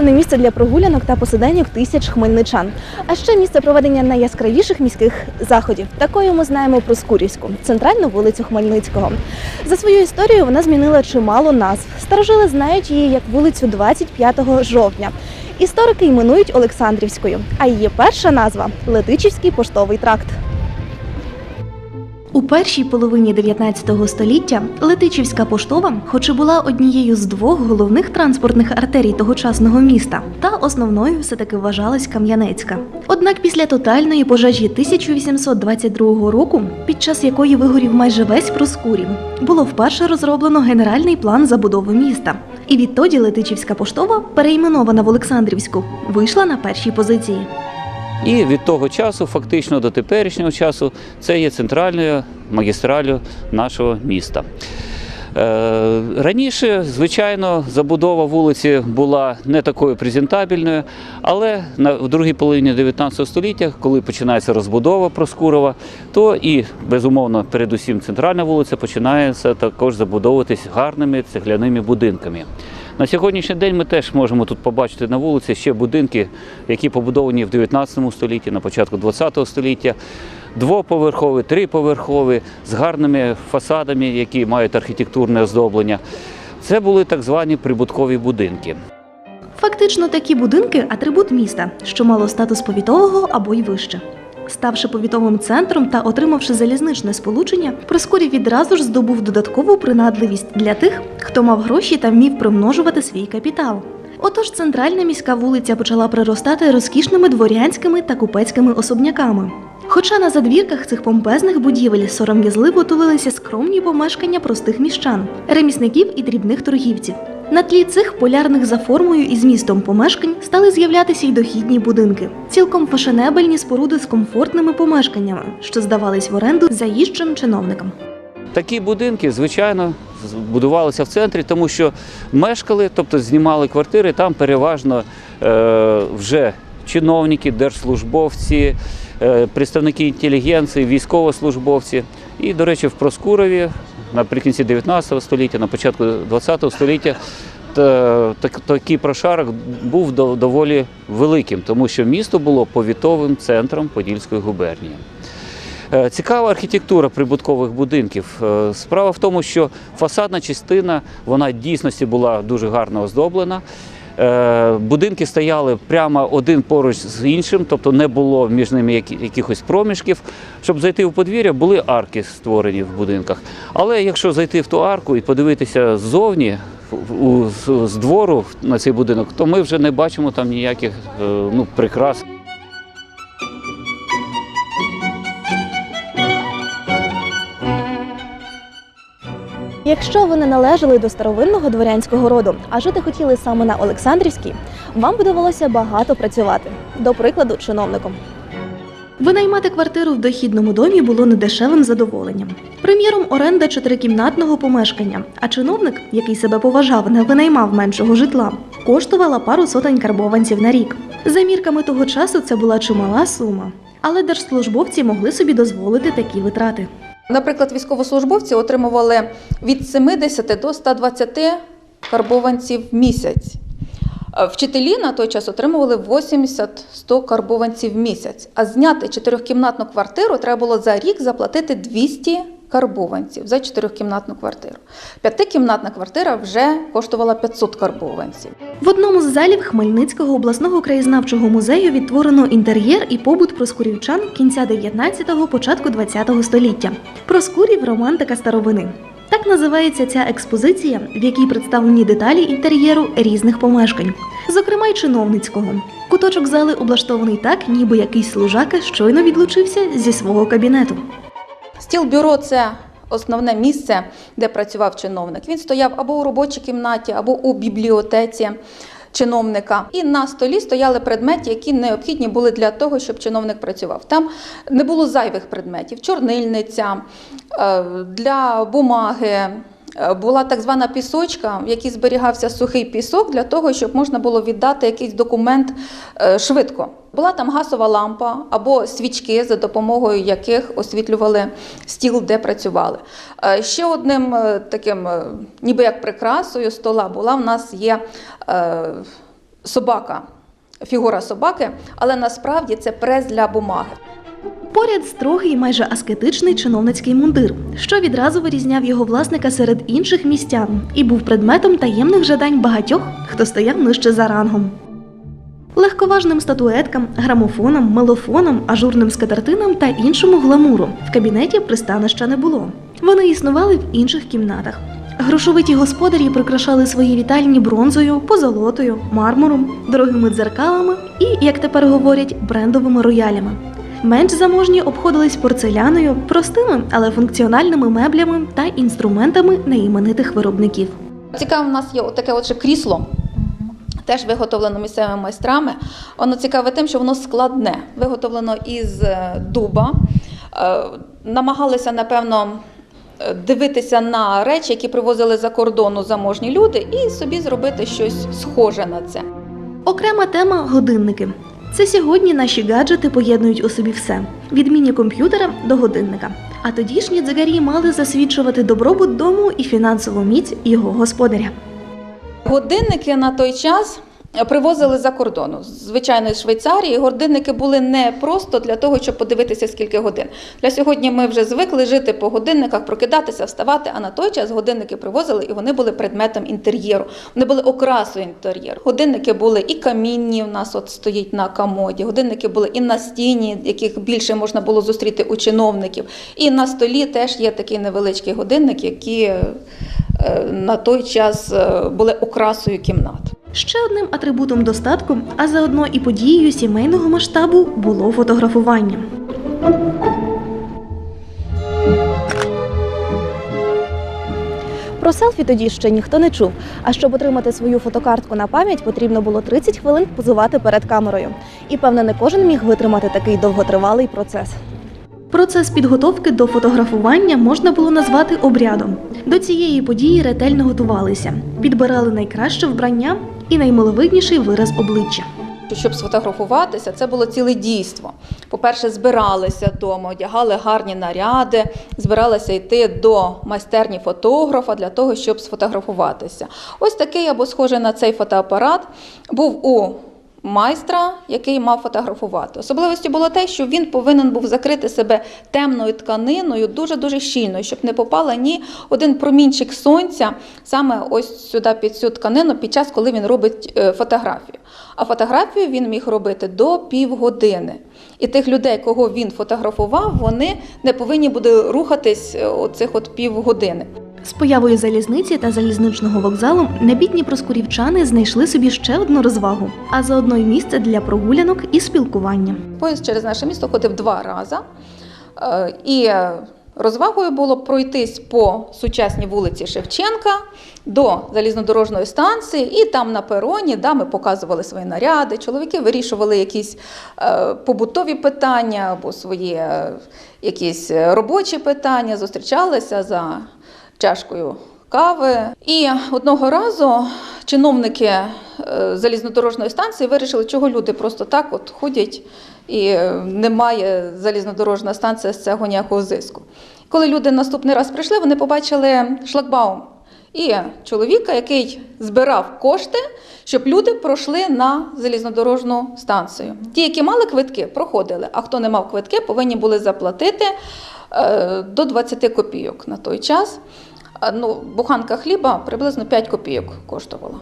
улюблене місце для прогулянок та посиденьок тисяч хмельничан. А ще місце проведення найяскравіших міських заходів. Такою ми знаємо Проскурівську, центральну вулицю Хмельницького. За свою історію вона змінила чимало назв. Старожили знають її як вулицю 25 жовтня. Історики іменують Олександрівською, а її перша назва Летичівський поштовий тракт. У першій половині 19 століття Летичівська поштова, хоч і була однією з двох головних транспортних артерій тогочасного міста, та основною все таки вважалась Кам'янецька. Однак після тотальної пожежі 1822 року, під час якої вигорів майже весь Проскурів, було вперше розроблено генеральний план забудови міста. І відтоді Летичівська поштова, перейменована в Олександрівську, вийшла на першій позиції. І від того часу, фактично до теперішнього часу, це є центральною магістралю нашого міста. Е, Раніше, звичайно, забудова вулиці була не такою презентабельною, але в другій половині 19 століття, коли починається розбудова Проскурова, то і безумовно, передусім, центральна вулиця починається також забудовуватись гарними цегляними будинками. На сьогоднішній день ми теж можемо тут побачити на вулиці ще будинки, які побудовані в 19 столітті, на початку 20 століття. Двоповерхові, триповерхові, з гарними фасадами, які мають архітектурне оздоблення. Це були так звані прибуткові будинки. Фактично, такі будинки атрибут міста, що мало статус повітового або й вище. Ставши повітовим центром та отримавши залізничне сполучення, Проскурів відразу ж здобув додаткову принадливість для тих, хто мав гроші та вмів примножувати свій капітал. Отож, центральна міська вулиця почала приростати розкішними дворянськими та купецькими особняками. Хоча на задвірках цих помпезних будівель сором'язливо тулилися скромні помешкання простих міщан, ремісників і дрібних торгівців. На тлі цих полярних за формою і змістом помешкань стали з'являтися й дохідні будинки, цілком фашенебельні споруди з комфортними помешканнями, що здавались в оренду заїжджим чиновникам. Такі будинки, звичайно, будувалися в центрі, тому що мешкали, тобто знімали квартири, там переважно е, вже чиновники, держслужбовці, е, представники інтелігенції, військовослужбовці. І, до речі, в Проскурові наприкінці 19 століття, на початку 20 століття. та- так- Такий прошарок був до- доволі великим, тому що місто було повітовим центром Подільської губернії. Е, Цікава архітектура прибуткових будинків. Е, Справа в тому, що фасадна частина вона дійсності була дуже гарно оздоблена. Е, Будинки стояли прямо один поруч з іншим, тобто не було між ними якихось проміжків. Щоб зайти в подвір'я, були арки створені в будинках. Але якщо зайти в ту арку і подивитися ззовні, з- двору на цей будинок, то ми вже не бачимо там ніяких е, ну, прикрас. Якщо ви не належали до старовинного дворянського роду, а жити хотіли саме на Олександрівській, вам довелося багато працювати, до прикладу, чиновником. Винаймати квартиру в дохідному домі було недешевим задоволенням. Приміром, оренда чотирикімнатного помешкання, а чиновник, який себе поважав, не винаймав меншого житла, коштувала пару сотень карбованців на рік. За мірками того часу це була чимала сума. Але держслужбовці могли собі дозволити такі витрати. Наприклад, військовослужбовці отримували від 70 до 120 карбованців в місяць. Вчителі на той час отримували 80-100 карбованців в місяць. А зняти чотирьохкімнатну квартиру треба було за рік заплатити 200 карбованців за чотирьохкімнатну квартиру. П'ятикімнатна квартира вже коштувала 500 карбованців. В одному з залів Хмельницького обласного краєзнавчого музею відтворено інтер'єр і побут проскурівчан кінця 19-го, початку 20-го століття. Проскурів романтика старовини. Так називається ця експозиція, в якій представлені деталі інтер'єру різних помешкань, зокрема й чиновницького. Куточок зали облаштований так, ніби якийсь служака щойно відлучився зі свого кабінету. Стіл бюро це основне місце, де працював чиновник. Він стояв або у робочій кімнаті, або у бібліотеці чиновника. І на столі стояли предмети, які необхідні були для того, щоб чиновник працював. Там не було зайвих предметів: чорнильниця е, для бумаги. Е, Була так звана пісочка, в якій зберігався сухий пісок для того, щоб можна було віддати якийсь документ е, швидко. Була там газова лампа або свічки, за допомогою яких освітлювали стіл, де працювали. Е, Ще одним таким, ніби як прикрасою стола, була в нас є собака, фігура собаки, але насправді це прес для бумаги. Поряд строгий, майже аскетичний чиновницький мундир, що відразу вирізняв його власника серед інших містян і був предметом таємних жадань багатьох, хто стояв нижче за рангом. Легковажним статуеткам, грамофонам, мелофонам, ажурним скатертинам та іншому гламуру в кабінеті пристанища не було. Вони існували в інших кімнатах. Грошовиті господарі прикрашали свої вітальні бронзою, позолотою, мармуром, дорогими дзеркалами і, як тепер говорять, брендовими роялями. Менш заможні обходились порцеляною, простими, але функціональними меблями та інструментами неіменитих виробників. Цікаве, в нас є таке от крісло. Теж виготовлено місцевими майстрами. Воно цікаве тим, що воно складне, виготовлено із е, дуба. Е, Намагалися, напевно, дивитися на речі, які привозили за кордону заможні люди, і собі зробити щось схоже на це. Окрема тема годинники. Це сьогодні наші гаджети поєднують у собі все від міні-комп'ютера до годинника. А тодішні дзигарі мали засвідчувати добробут дому і фінансову міць його господаря. Годинники на той час привозили за кордону. Звичайно, з Швейцарії годинники були не просто для того, щоб подивитися, скільки годин. Для сьогодні ми вже звикли жити по годинниках, прокидатися, вставати. А на той час годинники привозили і вони були предметом інтер'єру. Вони були окрасою інтер'єру. Годинники були і камінні. У нас от стоїть на комоді. Годинники були і на стіні, яких більше можна було зустріти у чиновників. І на столі теж є такий невеличкий годинник, які е, на той час е, були окрасою кімнат. Ще одним атрибутом достатку, а заодно і подією сімейного масштабу було фотографування. Про селфі тоді ще ніхто не чув. А щоб отримати свою фотокартку на пам'ять, потрібно було 30 хвилин позувати перед камерою. І певно, не кожен міг витримати такий довготривалий процес. Процес підготовки до фотографування можна було назвати обрядом. До цієї події ретельно готувалися, підбирали найкраще вбрання і наймиловидніший вираз обличчя. Щоб сфотографуватися, це було ціле дійство. По-перше, збиралися вдома, одягали гарні наряди, збиралися йти до майстерні фотографа для того, щоб сфотографуватися. Ось такий або схожий на цей фотоапарат був у майстра, який мав фотографувати. Особливістю було те, що він повинен був закрити себе темною тканиною дуже-дуже щільно, щоб не попала ні один промінчик сонця саме ось сюди під цю тканину під час, коли він робить е, фотографію. А фотографію він міг робити до півгодини. І тих людей, кого він фотографував, вони не повинні були рухатись е, оцих от півгодини. З появою залізниці та залізничного вокзалу небідні проскурівчани знайшли собі ще одну розвагу, а заодно й місце для прогулянок і спілкування. Поїзд через наше місто ходив два рази. Е, І розвагою було пройтись по сучасній вулиці Шевченка до залізнодорожної станції, і там на пероні дами показували свої наряди, чоловіки вирішували якісь е, побутові питання або свої е, якісь робочі питання, зустрічалися за чашкою кави. І одного разу чиновники е, залізнодорожної станції вирішили, чого люди просто так от ходять і е, немає залізнодорожна станція з цього ніякого зиску. Коли люди наступний раз прийшли, вони побачили шлагбаум і чоловіка, який збирав кошти, щоб люди пройшли на залізнодорожну станцію. Ті, які мали квитки, проходили, а хто не мав квитки, повинні були заплатити е, до 20 копійок на той час. Ну, буханка хліба приблизно 5 копійок коштувала.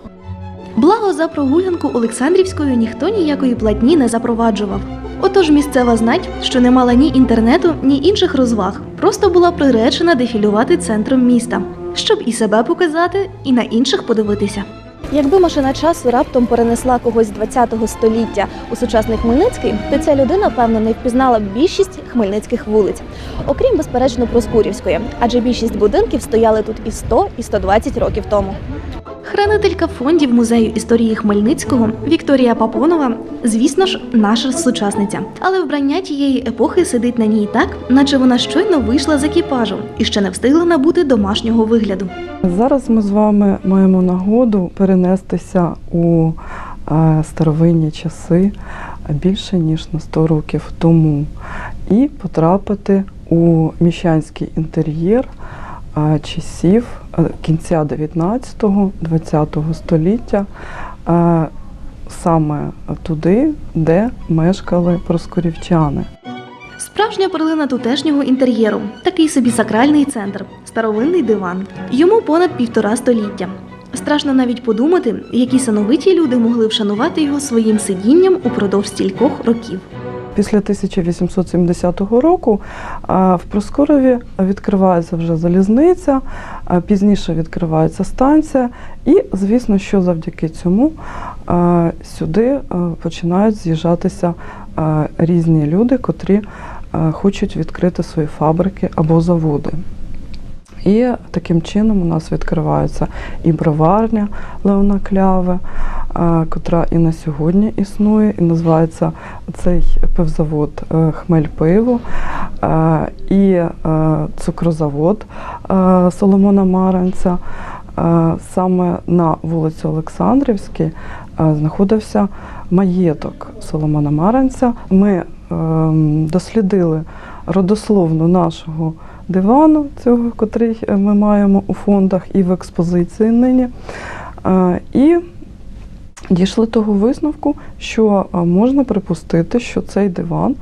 Благо за прогулянку Олександрівською ніхто ніякої платні не запроваджував. Отож місцева знать, що не мала ні інтернету, ні інших розваг, просто була приречена дефілювати центром міста, щоб і себе показати, і на інших подивитися. Якби машина часу раптом перенесла когось з 20-го століття у сучасний Хмельницький, то ця людина, певно, не впізнала б більшість хмельницьких вулиць, окрім безперечно Проскурівської, адже більшість будинків стояли тут і 100, і 120 років тому. Хранителька фондів музею історії Хмельницького Вікторія Папонова, звісно ж, наша сучасниця. Але вбрання тієї епохи сидить на ній так, наче вона щойно вийшла з екіпажу і ще не встигла набути домашнього вигляду. Зараз ми з вами маємо нагоду перенестися у е, старовинні часи е, більше ніж на 100 років тому і потрапити у міщанський інтер'єр часів е, кінця 19-20 століття. Е, саме туди, де мешкали проскурівчани. Справжня перлина тутешнього інтер'єру, такий собі сакральний центр, старовинний диван. Йому понад півтора століття. Страшно навіть подумати, які сановиті люди могли вшанувати його своїм сидінням упродовж стількох років. Після 1870 року в Проскурові відкривається вже залізниця, пізніше відкривається станція, і звісно, що завдяки цьому сюди починають з'їжджатися різні люди, котрі хочуть відкрити свої фабрики або заводи. І таким чином у нас відкривається і броварня Леона Кляви, котра і на сьогодні існує, і називається цей пивзавод е, Хмель пиво, е, і е, цукрозавод е, Соломона Маранця. Е, Саме на вулиці Олександрівській е, знаходився маєток Соломона Маранця. Ми ем, дослідили родословну нашого дивану, цього, котрий е, ми маємо у фондах і в експозиції нині. Е, І дійшли того висновку, що е, можна припустити, що цей диван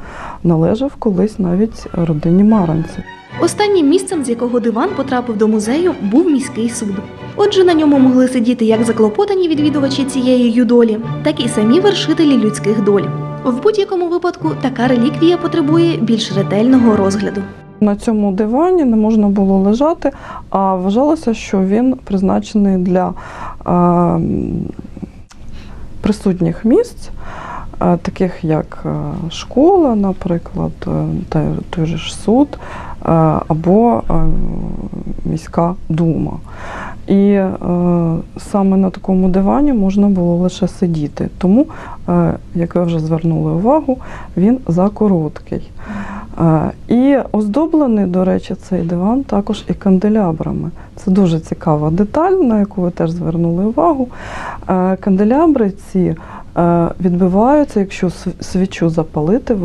належав колись навіть родині Маранців. Останнім місцем, з якого диван потрапив до музею, був міський суд. Отже, на ньому могли сидіти як заклопотані відвідувачі цієї юдолі, так і самі вершителі людських доль. В будь-якому випадку така реліквія потребує більш ретельного розгляду. На цьому дивані не можна було лежати, а вважалося, що він призначений для е, присутніх місць, е, таких як е, школа, наприклад, е, та той же ж суд е, або е, міська дума. І е, саме на такому дивані можна було лише сидіти. Тому, е, як ви вже звернули увагу, він закороткий. Е, І оздоблений, до речі, цей диван також і канделябрами. Це дуже цікава деталь, на яку ви теж звернули увагу. Е, Канделябри ці е, відбиваються, якщо свічу запалити,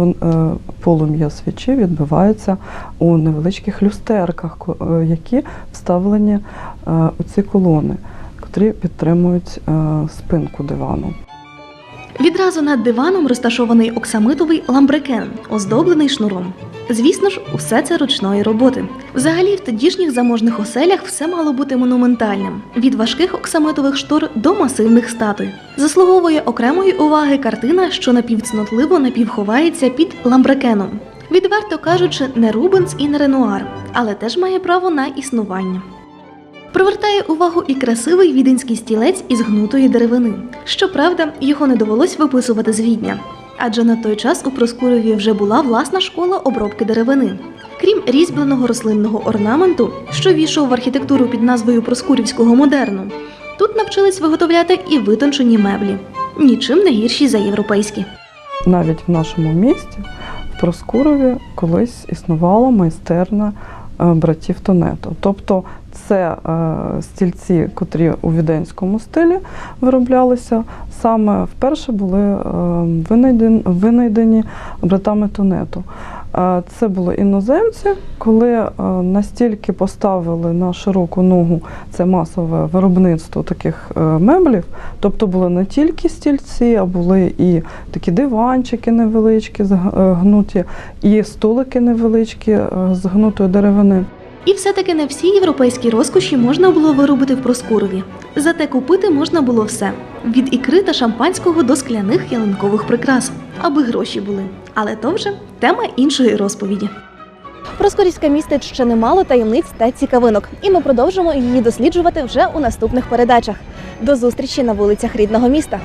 полум'я свічі відбивається у невеличких люстерках, які вставлені у ці колони, котрі підтримують спинку дивану. Відразу над диваном розташований оксамитовий ламбрекен, оздоблений шнуром. Звісно ж, усе це ручної роботи. Взагалі, в тодішніх заможних оселях все мало бути монументальним: від важких оксамитових штор до масивних статуй. Заслуговує окремої уваги картина, що напівцнотливо напівховається під ламбрекеном. Відверто кажучи, не Рубенс і не Ренуар, але теж має право на існування. Привертає увагу і красивий віденський стілець із гнутої деревини. Щоправда, його не довелось виписувати з відня, адже на той час у Проскурові вже була власна школа обробки деревини. Крім різьбленого рослинного орнаменту, що війшов в архітектуру під назвою Проскурівського модерну, тут навчились виготовляти і витончені меблі, нічим не гірші за європейські. навіть в нашому місті, в Проскурові, колись існувала майстерня е, братів Тонето. Тобто це е, стільці, котрі у віденському стилі вироблялися, саме вперше були е, винайдені братами Тонето. Це були іноземці, коли е, настільки поставили на широку ногу це масове виробництво таких е, меблів, тобто були не тільки стільці, а були і такі диванчики невеличкі, зг- е, і столики невеличкі з гнутої деревини. І все-таки не всі європейські розкоші можна було виробити в Проскурові. Зате купити можна було все: від ікри та шампанського до скляних ялинкових прикрас, аби гроші були. Але то вже тема іншої розповіді. Проскурівська містить ще немало таємниць та цікавинок, і ми продовжимо її досліджувати вже у наступних передачах. До зустрічі на вулицях рідного міста.